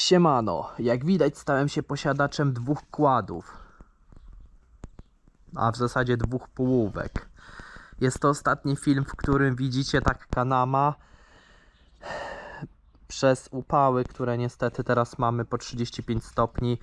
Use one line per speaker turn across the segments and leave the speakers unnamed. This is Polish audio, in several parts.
Siemano, jak widać stałem się posiadaczem dwóch kładów, a w zasadzie dwóch połówek. Jest to ostatni film, w którym widzicie tak kanama przez upały, które niestety teraz mamy po 35 stopni.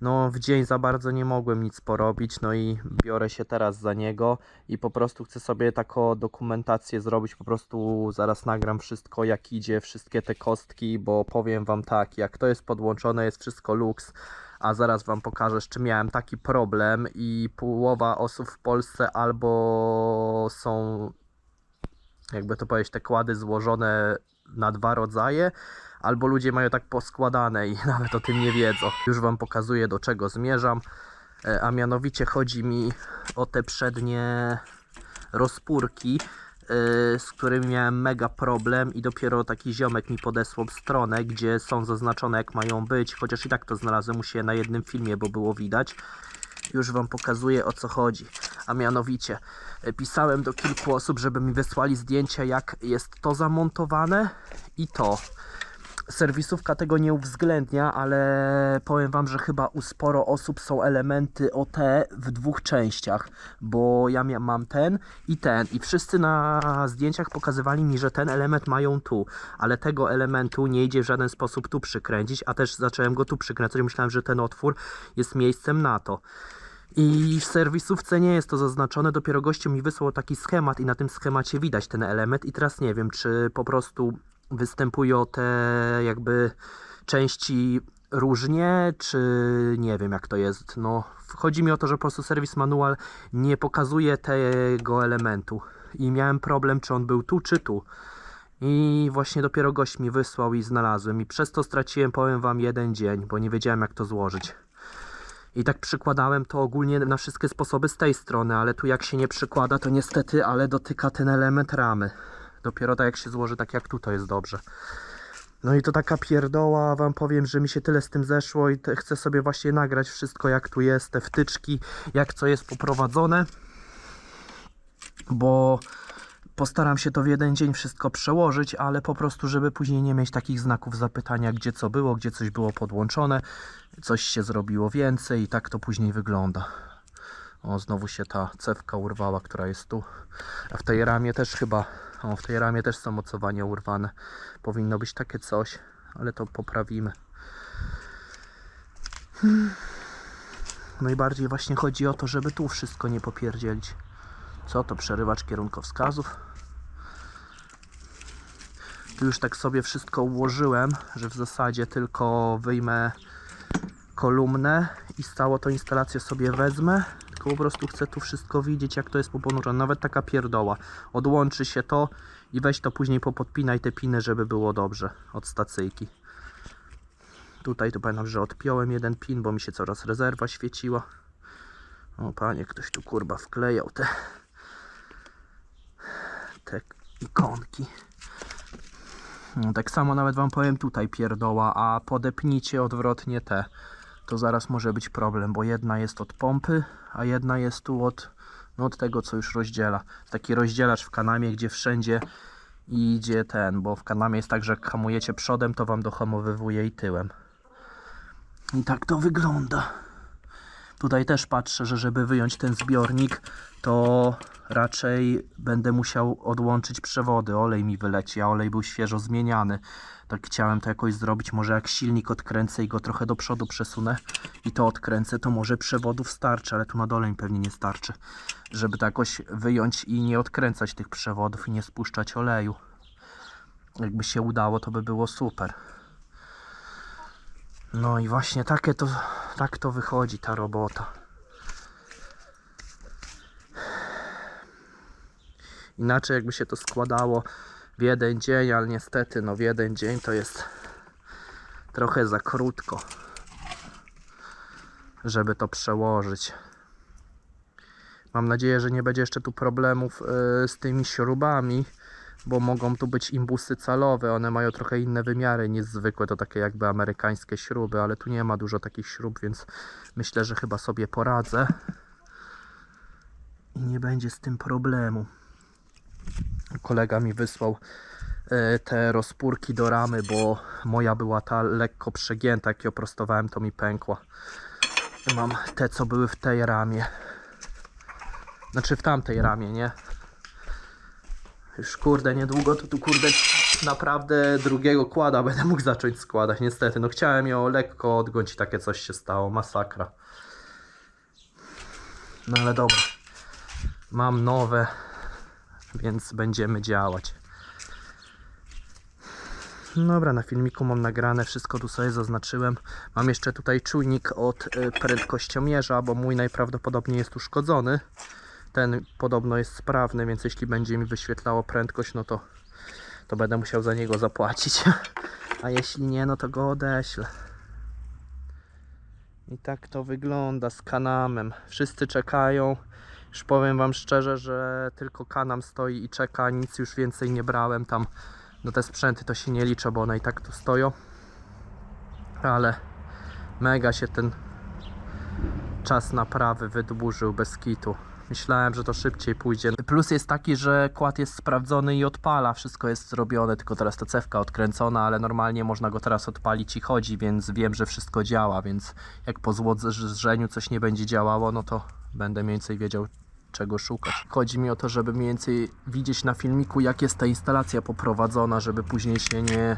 No w dzień za bardzo nie mogłem nic porobić, no i biorę się teraz za niego i po prostu chcę sobie taką dokumentację zrobić, po prostu zaraz nagram wszystko jak idzie, wszystkie te kostki, bo powiem wam tak, jak to jest podłączone jest wszystko luks, a zaraz wam pokażę, z czym miałem taki problem i połowa osób w Polsce albo są, jakby to powiedzieć, te kłady złożone na dwa rodzaje, albo ludzie mają tak poskładane i nawet o tym nie wiedzą. Już wam pokazuję do czego zmierzam, E, a mianowicie chodzi mi o te przednie rozpórki, e, z którymi miałem mega problem i dopiero taki ziomek mi podesłał stronę, gdzie są zaznaczone jak mają być, chociaż i tak to znalazłem u siebie na jednym filmie, bo było widać. Już wam pokazuję o co chodzi. A mianowicie e, pisałem do kilku osób, żeby mi wysłali zdjęcia jak jest to zamontowane i to. Serwisówka tego nie uwzględnia, ale powiem wam, że chyba u sporo osób są elementy OT w dwóch częściach, bo ja mam ten i ten i wszyscy na zdjęciach pokazywali mi, że ten element mają tu, ale tego elementu nie idzie w żaden sposób tu przykręcić, a też zacząłem go tu przykręcać, myślałem, że ten otwór jest miejscem na to. I w serwisówce nie jest to zaznaczone, dopiero gościu mi wysłał taki schemat i na tym schemacie widać ten element i teraz nie wiem, czy po prostu występują te jakby części różnie, czy nie wiem jak to jest. No, chodzi mi o to, że po prostu serwis manual nie pokazuje tego elementu i miałem problem, czy on był tu, czy tu. I właśnie dopiero gość mi wysłał i znalazłem i przez to straciłem, powiem wam, jeden dzień, bo nie wiedziałem jak to złożyć. I tak przykładałem to ogólnie na wszystkie sposoby z tej strony, ale tu jak się nie przykłada, to niestety, ale dotyka ten element ramy. Dopiero tak jak się złoży, tak jak tutaj jest dobrze. No i to taka pierdoła, wam powiem, że mi się tyle z tym zeszło i chcę sobie właśnie nagrać wszystko jak tu jest, te wtyczki, jak co jest poprowadzone. Bo postaram się to w jeden dzień wszystko przełożyć, ale po prostu, żeby później nie mieć takich znaków zapytania, gdzie co było, gdzie coś było podłączone, coś się zrobiło więcej i tak to później wygląda. O, znowu się ta cewka urwała, która jest tu. A w tej ramie też chyba, o, w tej ramie też są mocowania urwane. Powinno być takie coś, ale to poprawimy. Hmm. Najbardziej właśnie chodzi o to, żeby tu wszystko nie popierdzielić. Co to, przerywacz kierunkowskazów? Tu już tak sobie wszystko ułożyłem, że w zasadzie tylko wyjmę kolumnę i całą tą instalację sobie wezmę. Po prostu chcę tu wszystko widzieć, jak to jest poponurzone. Nawet taka pierdoła. Odłączy się to i weź to później popodpinaj te piny, żeby było dobrze od stacyjki. Tutaj to pamiętam, że odpiąłem jeden pin, bo mi się coraz rezerwa świeciła. O panie, ktoś tu kurba wklejał te te ikonki. No, tak samo nawet wam powiem tutaj pierdoła, a podepnijcie odwrotnie te. To zaraz może być problem, bo jedna jest od pompy, a jedna jest tu od, no od tego, co już rozdziela. Taki rozdzielacz w kanamie, gdzie wszędzie idzie ten, bo w kanamie jest tak, że jak hamujecie przodem, to wam dohamowywuje i tyłem. I tak to wygląda. Tutaj też patrzę, że żeby wyjąć ten zbiornik, to raczej będę musiał odłączyć przewody. Olej mi wyleci, a olej był świeżo zmieniany. Tak chciałem to jakoś zrobić. Może jak silnik odkręcę i go trochę do przodu przesunę i to odkręcę, to może przewodów starczy, ale tu na dole mi pewnie nie starczy. Żeby to jakoś wyjąć i nie odkręcać tych przewodów i nie spuszczać oleju. Jakby się udało, to by było super. No i właśnie takie to, tak to wychodzi ta robota. Inaczej jakby się to składało w jeden dzień, ale niestety no w jeden dzień to jest trochę za krótko, żeby to przełożyć. Mam nadzieję, że nie będzie jeszcze tu problemów yy, z tymi śrubami, bo mogą tu być imbusy calowe, one mają trochę inne wymiary niż zwykłe, to takie jakby amerykańskie śruby, ale tu nie ma dużo takich śrub, więc myślę, że chyba sobie poradzę i nie będzie z tym problemu. Kolega mi wysłał e, te rozpórki do ramy, bo moja była ta lekko przegięta, jak ją prostowałem to mi pękła. Mam te co były w tej ramie. Znaczy w tamtej ramie, nie? Już kurde, niedługo to tu kurde naprawdę drugiego kłada będę mógł zacząć składać. Niestety, no chciałem ją lekko odgąć i takie coś się stało. Masakra. No ale dobra. Mam nowe, więc będziemy działać. Dobra, na filmiku mam nagrane, wszystko tu sobie zaznaczyłem. Mam jeszcze tutaj czujnik od y, prędkościomierza, bo mój najprawdopodobniej jest uszkodzony. Ten podobno jest sprawny, więc jeśli będzie mi wyświetlało prędkość, no to, to będę musiał za niego zapłacić. A jeśli nie, no to go odeślę. I tak to wygląda z kanamem. Wszyscy czekają. Już powiem Wam szczerze, że tylko kanam stoi i czeka. Nic już więcej nie brałem tam. No te sprzęty to się nie liczę, bo one i tak tu stoją. Ale mega się ten czas naprawy wydłużył bez kitu. Myślałem, że to szybciej pójdzie. Plus jest taki, że kład jest sprawdzony i odpala. Wszystko jest zrobione, tylko teraz ta cewka odkręcona, ale normalnie można go teraz odpalić i chodzi, więc wiem, że wszystko działa. Więc jak po złożeniu coś nie będzie działało, no to będę mniej więcej wiedział, czego szukać. Chodzi mi o to, żeby mniej więcej widzieć na filmiku, jak jest ta instalacja poprowadzona, żeby później się nie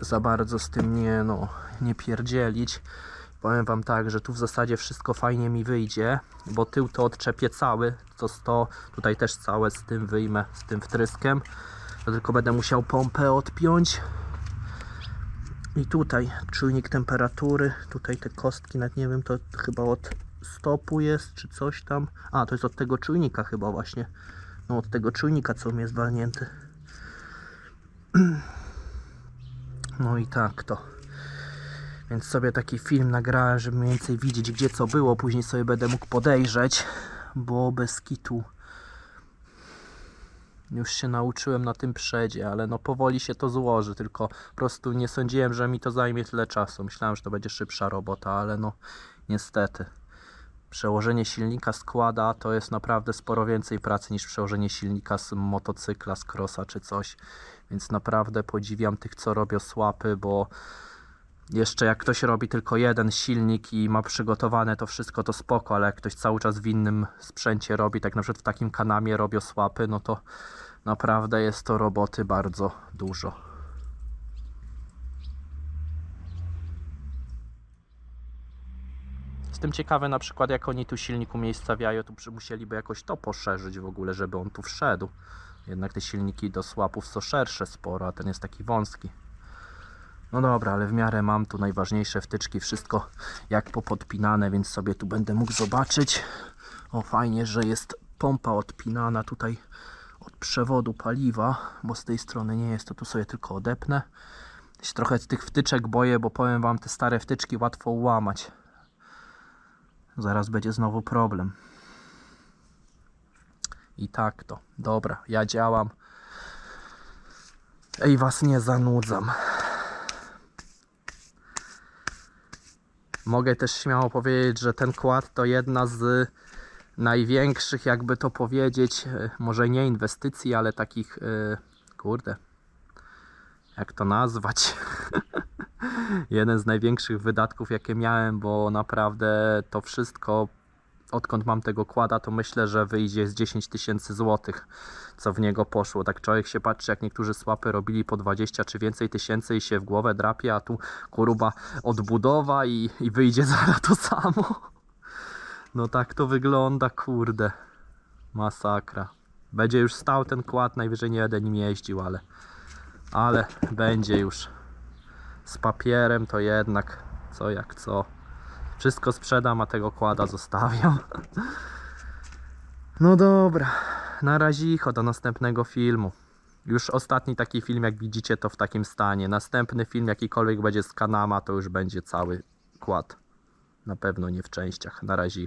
za bardzo z tym nie, no, nie pierdzielić. Powiem Wam tak, że tu w zasadzie wszystko fajnie mi wyjdzie, bo tył to odczepię cały, to 100, tutaj też całe z tym wyjmę, z tym wtryskiem. To tylko będę musiał pompę odpiąć. I tutaj czujnik temperatury, tutaj te kostki, nawet nie wiem, to chyba od stopu jest, czy coś tam. A, to jest od tego czujnika chyba właśnie. No od tego czujnika, co mi jest walnięty. No i tak to. Więc sobie taki film nagrałem, żeby mniej więcej widzieć gdzie co było. Później sobie będę mógł podejrzeć, bo bez kitu już się nauczyłem na tym przedzie, ale no powoli się to złoży, tylko po prostu nie sądziłem, że mi to zajmie tyle czasu. Myślałem, że to będzie szybsza robota, ale no niestety. Przełożenie silnika składa to jest naprawdę sporo więcej pracy niż przełożenie silnika z motocykla, z crossa czy coś. Więc naprawdę podziwiam tych, co robią słapy, bo jeszcze jak ktoś robi tylko jeden silnik i ma przygotowane to wszystko, to spoko, ale jak ktoś cały czas w innym sprzęcie robi, tak na przykład w takim kanamie robią słapy, no to naprawdę jest to roboty bardzo dużo. Jestem ciekawy na przykład jak oni tu silnik umiejscawiają, tu musieliby jakoś to poszerzyć w ogóle, żeby on tu wszedł. Jednak te silniki do słapów są szersze sporo, a ten jest taki wąski. No dobra, ale w miarę mam tu najważniejsze wtyczki, wszystko jak popodpinane, więc sobie tu będę mógł zobaczyć. O, fajnie, że jest pompa odpinana tutaj od przewodu paliwa, bo z tej strony nie jest, to tu sobie tylko odepnę. Się trochę z tych wtyczek boję, bo powiem wam, te stare wtyczki łatwo ułamać. Zaraz będzie znowu problem. I tak to. Dobra, ja działam. Ej, was nie zanudzam. Mogę też śmiało powiedzieć, że ten kład to jedna z największych, jakby to powiedzieć, e, może nie inwestycji, ale takich, e, kurde, jak to nazwać? Jeden z największych wydatków, jakie miałem, bo naprawdę to wszystko, odkąd mam tego kłada, to myślę, że wyjdzie z 10 tysięcy złotych, co w niego poszło. Tak człowiek się patrzy, jak niektórzy słapy robili po 20 czy więcej tysięcy i się w głowę drapie, a tu kuruba odbudowa i, i wyjdzie zaraz to samo. No tak to wygląda, kurde. Masakra. Będzie już stał ten kład, najwyżej nie będę nim jeździł, ale, ale będzie już. Z papierem to jednak co jak co. Wszystko sprzedam, a tego kłada zostawiam. No dobra, na razie do następnego filmu. Już ostatni taki film, jak widzicie, to w takim stanie. Następny film, jakikolwiek będzie z Kanama, to już będzie cały kład. Na pewno nie w częściach. Na razie.